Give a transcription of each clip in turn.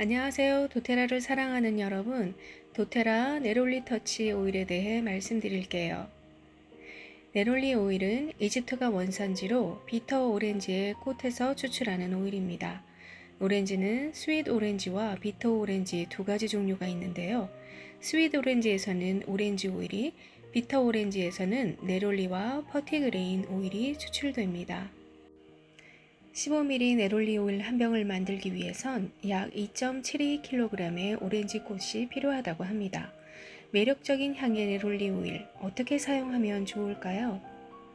안녕하세요. 도테라를 사랑하는 여러분. 도테라 네롤리 터치 오일에 대해 말씀드릴게요. 네롤리 오일은 이집트가 원산지로 비터 오렌지의 꽃에서 추출하는 오일입니다. 오렌지는 스윗 오렌지와 비터 오렌지 두 가지 종류가 있는데요. 스윗 오렌지에서는 오렌지 오일이, 비터 오렌지에서는 네롤리와 퍼티그레인 오일이 추출됩니다. 15ml 네롤리 오일 한 병을 만들기 위해선 약 2.72kg의 오렌지 꽃이 필요하다고 합니다. 매력적인 향의 네롤리 오일 어떻게 사용하면 좋을까요?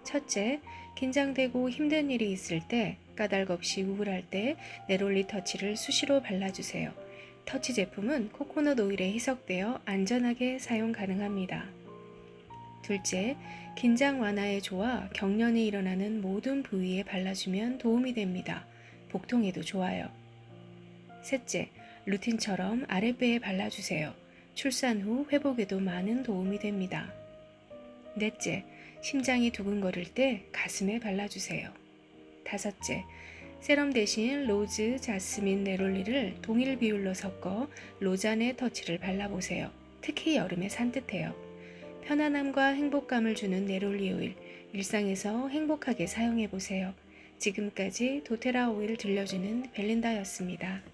첫째, 긴장되고 힘든 일이 있을 때 까닭 없이 우울할 때 네롤리 터치를 수시로 발라주세요. 터치 제품은 코코넛 오일에 희석되어 안전하게 사용 가능합니다. 둘째, 긴장 완화에 좋아 경련이 일어나는 모든 부위에 발라주면 도움이 됩니다. 복통에도 좋아요. 셋째, 루틴처럼 아랫배에 발라주세요. 출산 후 회복에도 많은 도움이 됩니다. 넷째, 심장이 두근거릴 때 가슴에 발라주세요. 다섯째, 세럼 대신 로즈, 자스민, 네롤리를 동일 비율로 섞어 로잔의 터치를 발라보세요. 특히 여름에 산뜻해요. 편안함과 행복감을 주는 네롤리 오일, 일상에서 행복하게 사용해 보세요. 지금까지 도테라 오일을 들려주는 벨린다였습니다.